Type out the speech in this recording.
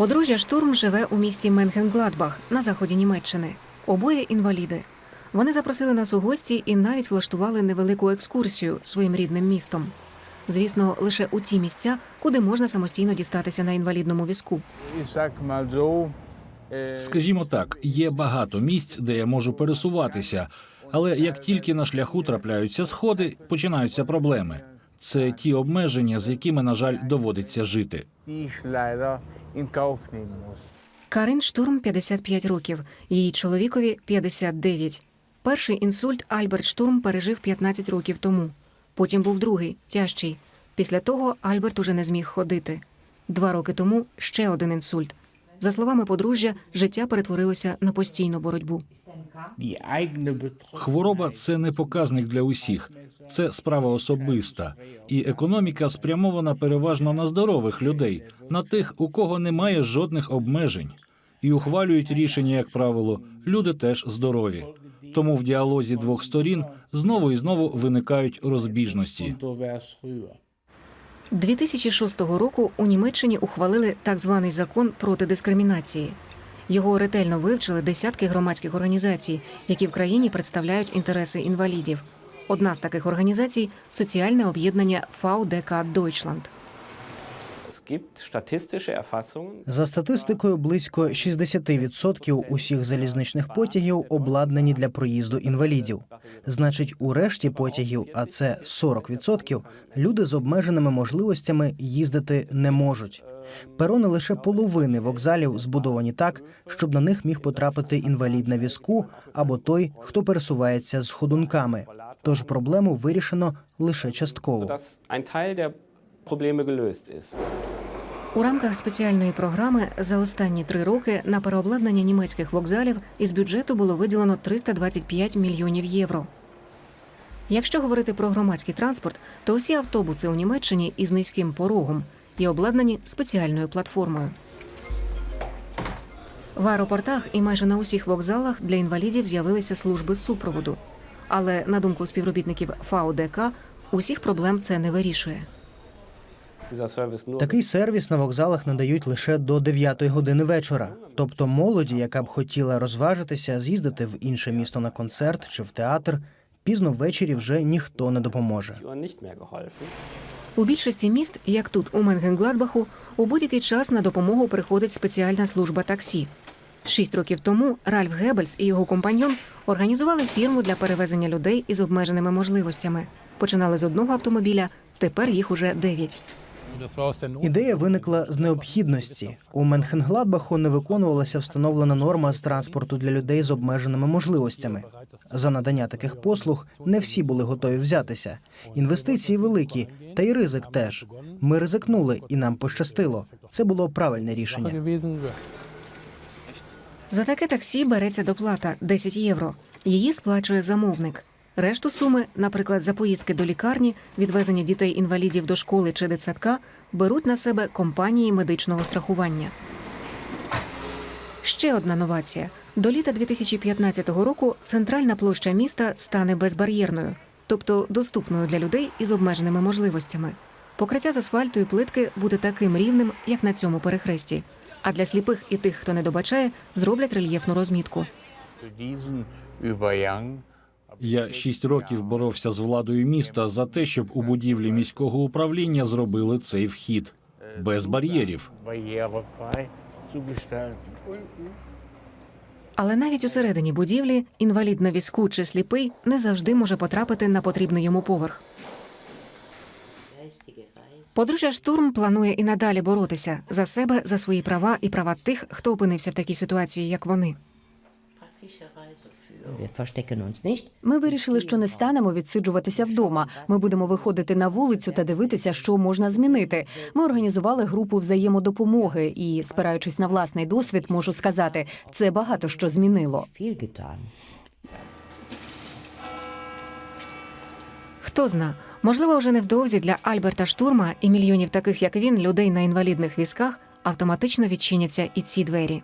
Подружжя Штурм живе у місті Менхенгладбах на заході Німеччини. Обоє інваліди. Вони запросили нас у гості і навіть влаштували невелику екскурсію своїм рідним містом. Звісно, лише у ті місця, куди можна самостійно дістатися на інвалідному візку. Скажімо так, є багато місць, де я можу пересуватися, але як тільки на шляху трапляються сходи, починаються проблеми. Це ті обмеження, з якими, на жаль, доводиться жити. Карин Штурм 55 років, її чоловікові 59. Перший інсульт Альберт Штурм пережив 15 років тому. Потім був другий, тяжчий. Після того Альберт уже не зміг ходити. Два роки тому ще один інсульт. За словами подружжя, життя перетворилося на постійну боротьбу. Хвороба це не показник для усіх, це справа особиста, і економіка спрямована переважно на здорових людей, на тих, у кого немає жодних обмежень. І ухвалюють рішення, як правило, люди теж здорові. Тому в діалозі двох сторін знову і знову виникають розбіжності. Kontrovers rüber. 2006 року у Німеччині ухвалили так званий закон проти дискримінації. Його ретельно вивчили десятки громадських організацій, які в країні представляють інтереси інвалідів. Одна з таких організацій соціальне об'єднання VDK Deutschland. За статистикою, близько 60% усіх залізничних потягів обладнані для проїзду інвалідів. Значить, у решті потягів, а це 40%, люди з обмеженими можливостями їздити не можуть. Перони лише половини вокзалів збудовані так, щоб на них міг потрапити інвалід на візку або той, хто пересувається з ходунками. Тож проблему вирішено лише частково. Probleme gelöst ist. У рамках спеціальної програми за останні три роки на переобладнання німецьких вокзалів із бюджету було виділено 325 мільйонів євро. Якщо говорити про громадський транспорт, то усі автобуси у Німеччині із низьким порогом і обладнані спеціальною платформою. В аеропортах і майже на усіх вокзалах для інвалідів з'явилися служби супроводу. Але на думку співробітників ФАОДК, усіх проблем це не вирішує. Такий сервіс на вокзалах надають лише до 9 години вечора. Тобто молоді, яка б хотіла розважитися, з'їздити в інше місто на концерт чи в театр, пізно ввечері вже ніхто не допоможе. У більшості міст, як тут у Менгенгладбаху, у будь-який час на допомогу приходить спеціальна служба таксі. Шість років тому Ральф Геббельс і його компаньон організували фірму для перевезення людей із обмеженими можливостями. Починали з одного автомобіля, тепер їх уже дев'ять. Ідея виникла з необхідності. У Менхенгладбаху не виконувалася встановлена норма з транспорту для людей з обмеженими можливостями. За надання таких послуг не всі були готові взятися. Інвестиції великі, та й ризик теж. Ми ризикнули, і нам пощастило. Це було правильне рішення. За таке таксі береться доплата 10 євро. Її сплачує замовник. Решту суми, наприклад, за поїздки до лікарні, відвезення дітей-інвалідів до школи чи дитсадка, беруть на себе компанії медичного страхування. Ще одна новація: до літа 2015 року центральна площа міста стане безбар'єрною, тобто доступною для людей із обмеженими можливостями. Покриття з асфальту і плитки буде таким рівним, як на цьому перехресті. А для сліпих і тих, хто не добачає, зроблять рельєфну розмітку. Я шість років боровся з владою міста за те, щоб у будівлі міського управління зробили цей вхід без бар'єрів. Але навіть усередині будівлі інвалід на візку чи сліпий не завжди може потрапити на потрібний йому поверх. Подружжя штурм планує і надалі боротися за себе, за свої права і права тих, хто опинився в такій ситуації, як вони. Ми вирішили, що не станемо відсиджуватися вдома. Ми будемо виходити на вулицю та дивитися, що можна змінити. Ми організували групу взаємодопомоги, і, спираючись на власний досвід, можу сказати, це багато що змінило. Хто зна, можливо, вже невдовзі для Альберта Штурма і мільйонів таких, як він, людей на інвалідних візках, автоматично відчиняться і ці двері.